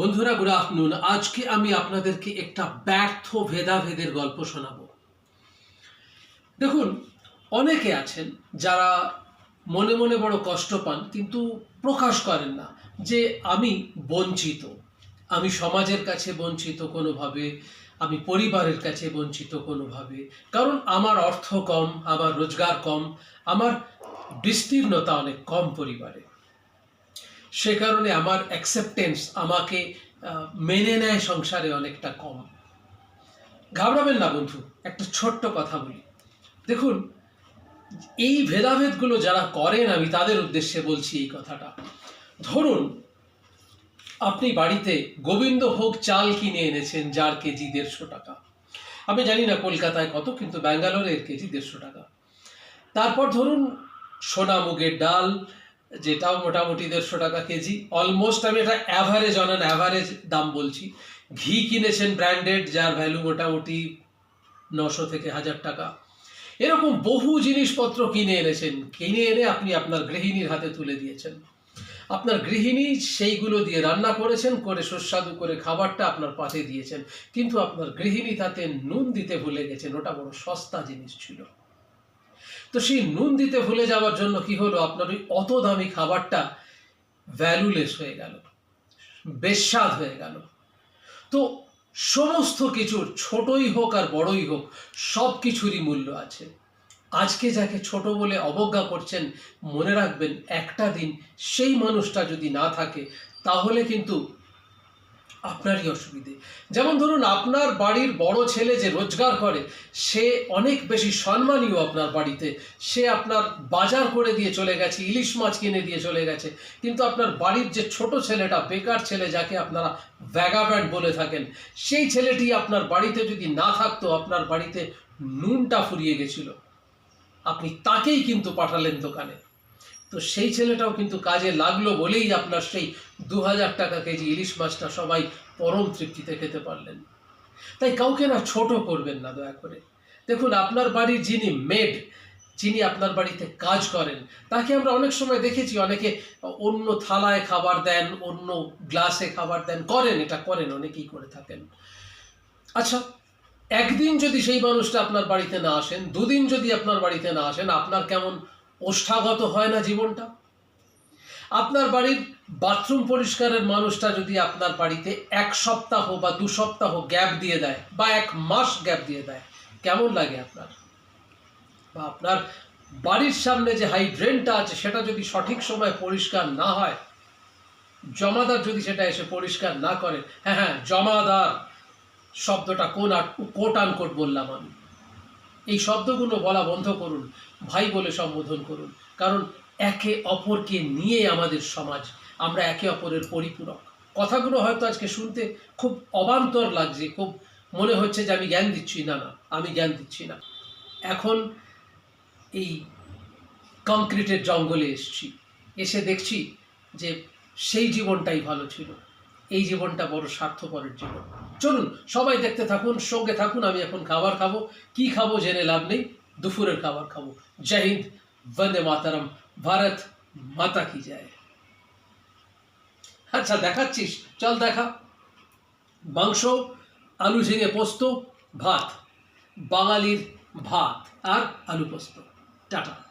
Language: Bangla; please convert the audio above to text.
বন্ধুরা, গুড আফটারনুন। আজকে আমি আপনাদেরকে একটা ব্যর্থ ভেদাভেদের গল্প শোনাবো। দেখুন, অনেকে আছেন যারা মনে মনে বড় কষ্ট পান, কিন্তু প্রকাশ করেন না যে আমি বঞ্চিত। আমি সমাজের কাছে বঞ্চিত কোনোভাবে, আমি পরিবারের কাছে বঞ্চিত কোনোভাবে। কারণ আমার অর্থ কম, আমার রোজগার কম, আমার বিস্তীর্ণতা অনেক কম পরিবারে। সে কারণে আমার অ্যাকসেপ্টেন্স আমাকে মেনে নেয় সংসারে অনেকটা কম। ঘাবড়াবেন না বন্ধু, একটা ছোট্ট কথা বলি। দেখুন, এই ভেদাভেদগুলো যারা করেন, আমি তাদের উদ্দেশ্যে বলছি এই কথাটা। ধরুন, আপনি বাড়িতে গোবিন্দভোগ চাল কিনে এনেছেন যার কেজি দেড়শো টাকা। আমি জানি না কলকাতায় কত, কিন্তু ব্যাঙ্গালোরের কেজি দেড়শো টাকা। তারপর ধরুন, সোনা মুগের ডাল যেটাও মোটামুটি দেড়শো টাকা কেজি। অলমোস্ট আমি এটা অ্যাভারেজ অন অ্যান অ্যাভারেজ দাম বলছি। ঘি কিনেছেন ব্র্যান্ডেড যার ভ্যালু মোটামুটি নশো থেকে হাজার টাকা। এরকম বহু জিনিসপত্র কিনে এনেছেন। কিনে এনে আপনি আপনার গৃহিণীর হাতে তুলে দিয়েছেন। আপনার গৃহিণী সেইগুলো দিয়ে রান্না করেছেন, করে সুস্বাদু করে খাবারটা আপনার পাতে দিয়েছেন। কিন্তু আপনার গৃহিণী তাতে নুন দিতে ভুলে গেছেন। ওটা বড় সস্তা জিনিস ছিল। তো সেই নুন দিতে ভুলে যাওয়ার জন্য কি হলো? আপনার ওই অত দামি খাবারটা ভ্যালুলেস হয়ে গেল, বেস্বাদ হয়ে গেল। তো সমস্ত কিছুর ছোটই হোক আর বড়ই হোক, সব কিছুরই মূল্য আছে। আজকে যাকে ছোট বলে অবজ্ঞা করছেন, মনে রাখবেন একটা দিন সেই মানুষটা যদি না থাকে, তাহলে কিন্তু আপনারই অসুবিধে। যেমন ধরুন, আপনার বাড়ির বড় ছেলে যে রোজগার করে, সে অনেক বেশি সম্মানীয় আপনার বাড়িতে। সে আপনার বাজার করে দিয়ে চলে গেছে, ইলিশ মাছ কিনে দিয়ে চলে গেছে। কিন্তু আপনার বাড়ির যে ছোট ছেলেটা, বেকার ছেলে যাকে আপনারা ভ্যাগাব্যান্ড বলে থাকেন, সেই ছেলেটি আপনার বাড়িতে যদি না থাকতো, আপনার বাড়িতে নুনটা ফুরিয়ে গেছিল। আপনি তাকেই কিন্তু পাঠালেন দোকানে। তো সেই ছেলেটাও কিন্তু কাজে লাগল বলেই আপনার সেই দু হাজার টাকা কেজি ইলিশ মাছটা সবাই পরম তৃপ্তিতে খেতে পারলেন। তাই কাউকে না ছোট করবেন না দয়া করে। দেখুন, আপনার বাড়ির যিনি মেড যিনি আপনার বাড়িতে কাজ করেন, তাকে আমরা অনেক সময় দেখেছি, অনেকে অন্য থালায় খাবার দেন, অন্য গ্লাসে খাবার দেন, করেন, এটা করেন, অনেকেই করে থাকেন। আচ্ছা একদিন যদি সেই মানুষটা আপনার বাড়িতে না আসেন, দুদিন যদি আপনার বাড়িতে না আসেন, আপনার কেমন ওষ্ঠাগত হয় না জীবনটা। আপনার বাড়ির বাথরুম পরিষ্কারের মানুষটা যদি আপনার বাড়িতে এক সপ্তাহ বা দু সপ্তাহ গ্যাপ দিয়ে দেয় বা এক মাস গ্যাপ দিয়ে দেয়, কেমন লাগে আপনার? বা আপনার বাড়ির সামনে যে হাইড্রেনটা আছে, সেটা যদি সঠিক সময় পরিষ্কার না হয়, জমাদার যদি সেটা এসে পরিষ্কার না করে হ্যাঁ হ্যাঁ জমাদার শব্দটা কোন কোট আনকোট বললাম আমি। এই শব্দগুলো বলা বন্ধ করুন, ভাই বলে সম্বোধন করুন। কারণ একে অপরকে নিয়ে আমাদের সমাজ, আমরা একে অপরের পরিপূরক। কথাগুলো হয়তো আজকে শুনতে খুব অবান্তর লাগছে, খুব মনে হচ্ছে যে আমি জ্ঞান দিচ্ছি। না না, আমি জ্ঞান দিচ্ছি না। এখন এই কংক্রিটের জঙ্গলে এসছি। এসে দেখছি যে সেই জীবনটাই ভালো ছিল। এই জীবনটা বড় স্বার্থপরের জীবন। চলুন, সবাই দেখতে থাকুন, সঙ্গে থাকুন, আমি এখন খাবার খাব। কি খাব জেনে লাভ নেই, দুপুরের খাবার খাব। জয় হিন্দ, বন্দে মাতারম, ভারত মাতা কি যায় আচ্ছা দেখাচ্ছিস? চল দেখা। মাংস, আলু ঝিঙে পোস্ত, ভাত। বাঙালির ভাত আর আলু পোস্ত। টাটা।